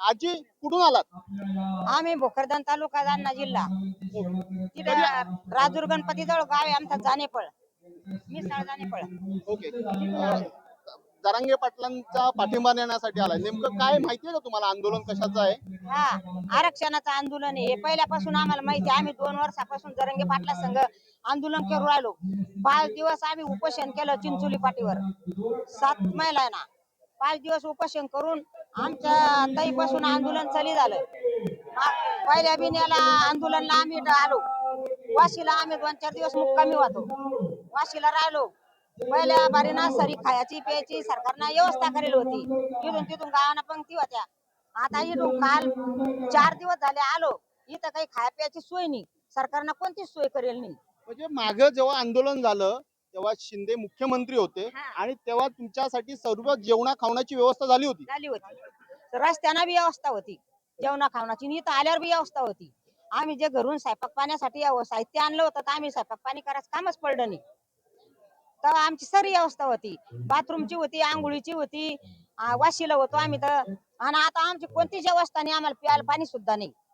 आजी कुठून आलात? आम्ही भोकरदन तालुका जालना जिल्हा. तिथं राजूर गणपती जवळ गाव आहे आमचा जानेपळ. मिसळ जानेपळ. ओके. जरांगे पाटलांचा पाठिंबा देण्यासाठी आलाय. नेमकं काय माहितीये का तुम्हाला? आंदोलन कशाचं आहे? हा आरक्षणाचं आंदोलन आहे. हे पहिल्यापासून आम्हाला माहिती आहे. आम्ही दोन वर्षापासून जरंगे पाटला संघ आंदोलन करू राहिलो. पाच दिवस आम्ही उपोषण केलं चिंचोली पाटीवर. सात महिलांना. पाच दिवस उपोषण करून आमच्या ताईपासून आंदोलन चालू झालं. पहिल्या बिन्याला आंदोलनला आम्ही आलो. वाशीला आम्ही दोन चार दिवस मुक्कामी होतो. वाशीला राहिलो. पहिल्या बारीना सरी खायची प्यायची सरकारनं व्यवस्था करेल होती. इथून तिथून गावाना पंक्ती होत्या. आता इथून काल चार दिवस झाले आलो. इथं काही खाया प्यायची सोय नाही. सरकारनं कोणतीच सोय करेल नाही. म्हणजे माग जेव्हा आंदोलन झालं तेव्हा शिंदे मुख्यमंत्री होते. आणि तेव्हा तुमच्यासाठी सर्व जेवणा खावण्याची व्यवस्था झाली होती. झाली होती. तर रस्त्यानं बी व्यवस्था होती. जेवणा आणि इथं आल्यावर बी व्यवस्था होती. आम्ही जे घरून स्वयंपाक पाण्यासाठी साहित्य आणलं होतं तर आम्ही स्वयंपाक पाणी करायचं कामच पडलं नाही. तर आमची सरी व्यवस्था होती. बाथरूमची होती आंघोळीची होती वाशीला होतो आम्ही तर. आणि आता आमची कोणतीच व्यवस्था नाही. आम्हाला प्यायला पाणी सुद्धा नाही.